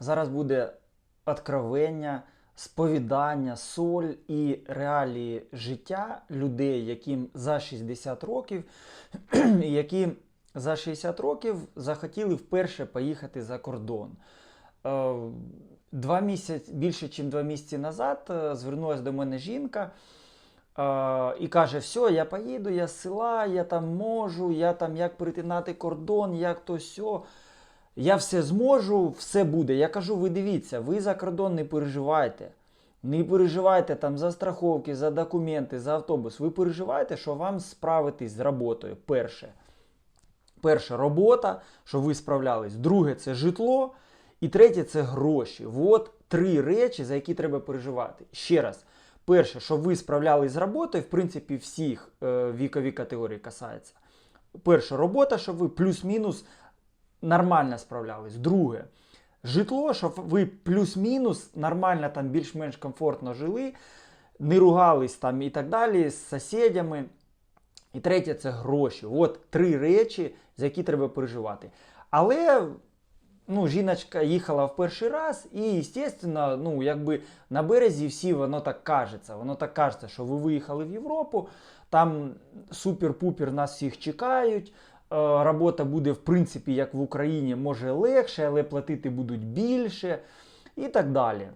Зараз буде откровення, сповідання, соль і реалії життя людей, яким за 60 років, які за 60 років захотіли вперше поїхати за кордон. Е, Два місяці, більше, ніж два місяці назад е, звернулася до мене жінка е, і каже: все, я поїду, я з села, я там можу, я там як перетинати кордон, як то сьо. Я все зможу, все буде. Я кажу, ви дивіться, ви за кордон не переживайте. Не переживайте там за страховки, за документи, за автобус. Ви переживайте, що вам справитись з роботою. Перше. Перше робота, що ви справлялись. Друге це житло. І третє це гроші. От три речі, за які треба переживати. Ще раз. Перше, щоб ви справлялись з роботою, в принципі, всіх е, вікові категорії касається. Перше, робота, щоб ви плюс-мінус нормально справлялись. Друге, житло, щоб ви плюс-мінус нормально там більш-менш комфортно жили, не ругались там і так далі з сусідями. І третє це гроші. От три речі, за які треба переживати. Але ну, жіночка їхала в перший раз, і, звісно, ну, якби на березі всі воно так кажеться. Воно так кажеться, що ви виїхали в Європу, там супер-пупер нас всіх чекають. Е, Робота буде, в принципі, як в Україні, може легше, але платити будуть більше і так далі.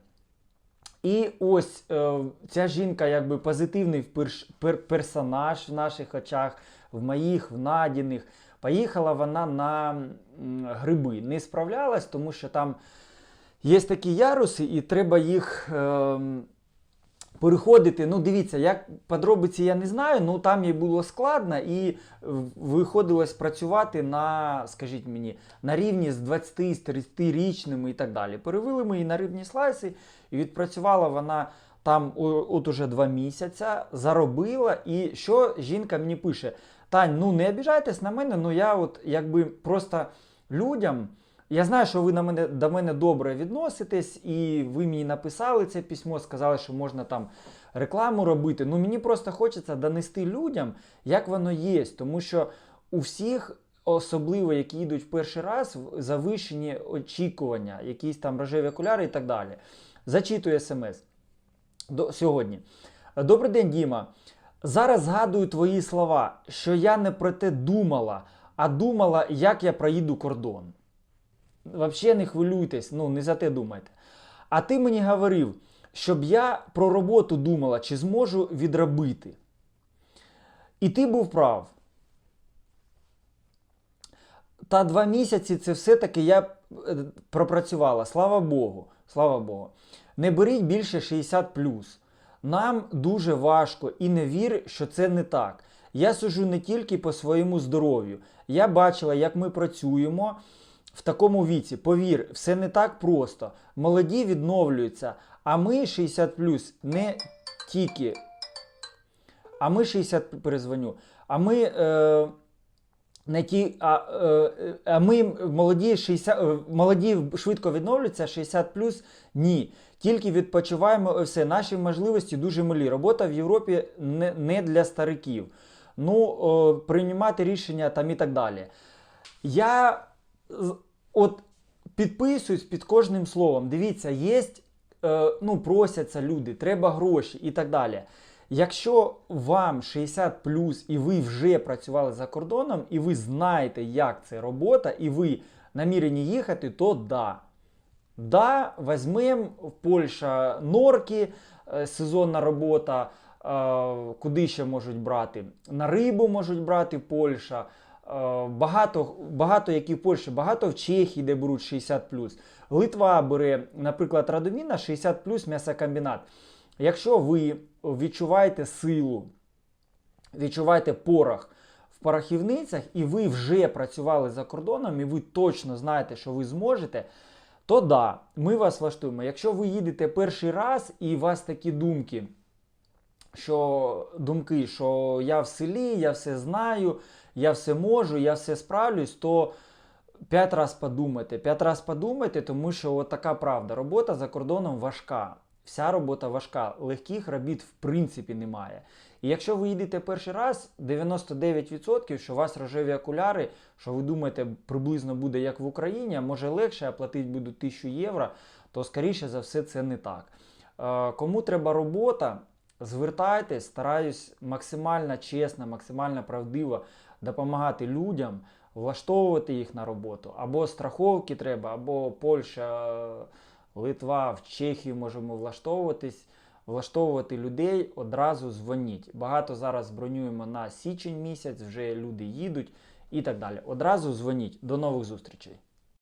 І ось е, ця жінка, якби позитивний персонаж в наших очах, в моїх, в Надіних. Поїхала вона на гриби. Не справлялась, тому що там є такі яруси, і треба їх ем, переходити. Ну, дивіться, як подробиці я не знаю, ну там їй було складно і виходилось працювати на, скажіть мені, на рівні з 20 з 30 річними і так далі. Перевели ми її на рибні слайси, і відпрацювала вона там от уже два місяці, заробила. І що жінка мені пише: Тань, ну не обіжайтесь на мене, ну я от якби просто людям. Я знаю, що ви на мене, до мене добре відноситесь, і ви мені написали це письмо, сказали, що можна там рекламу робити. Ну мені просто хочеться донести людям, як воно є. Тому що у всіх, особливо які йдуть в перший раз, завищені очікування, якісь там рожеві окуляри і так далі. Зачитую смс до, сьогодні. Добрий день, Діма. Зараз згадую твої слова, що я не про те думала, а думала, як я проїду кордон. Взагалі не хвилюйтесь, ну не за те думайте. А ти мені говорив, щоб я про роботу думала, чи зможу відробити. І ти був прав. Та два місяці це все-таки я е, пропрацювала. Слава Богу. Слава Богу. Не беріть більше 60 Нам дуже важко і не вір, що це не так. Я сужу не тільки по своєму здоров'ю. Я бачила, як ми працюємо в такому віці. Повір, все не так просто. Молоді відновлюються, а ми 60 не тільки. А ми 60 перезвоню. А ми. Е, не ті, а, е, а ми молоді 60, е, молоді швидко відновлюються, 60 плюс ні. Тільки відпочиваємо все. Наші можливості дуже малі. Робота в Європі не, не для стариків. Ну, о, приймати рішення там і так далі. Я от підписуюсь під кожним словом. Дивіться, є, е, ну, просяться люди, треба гроші і так далі. Якщо вам 60 плюс і ви вже працювали за кордоном, і ви знаєте, як це робота, і ви намірені їхати, то да. Да, візьмемо в Польща норки, е, сезонна робота, е, куди ще можуть брати? На рибу можуть брати Польща. Е, Багато, багато які в Польщі, багато в Чехії, де беруть 60 Литва бере, наприклад, Радоміна 60 м'ясокомбінат. Якщо ви відчуваєте силу, відчуваєте порох в порохівницях, і ви вже працювали за кордоном, і ви точно знаєте, що ви зможете, то да, ми вас влаштуємо. Якщо ви їдете перший раз і у вас такі думки, що думки, що я в селі, я все знаю, я все можу, я все справлюсь, то п'ять раз подумайте. П'ять раз подумайте, тому що от така правда. Робота за кордоном важка. Вся робота важка. Легких робіт в принципі немає. І якщо ви їдете перший раз, 99%, що у вас рожеві окуляри, що ви думаєте, приблизно буде як в Україні, може легше, а платити будуть 1000 євро, то скоріше за все це не так. Е, Кому треба робота, звертайтесь, стараюсь максимально чесно, максимально правдиво допомагати людям, влаштовувати їх на роботу. Або страховки треба, або Польща, Литва, в Чехію можемо влаштовуватись. Влаштовувати людей одразу дзвоніть. Багато зараз бронюємо на січень місяць, вже люди їдуть і так далі. Одразу дзвоніть. До нових зустрічей.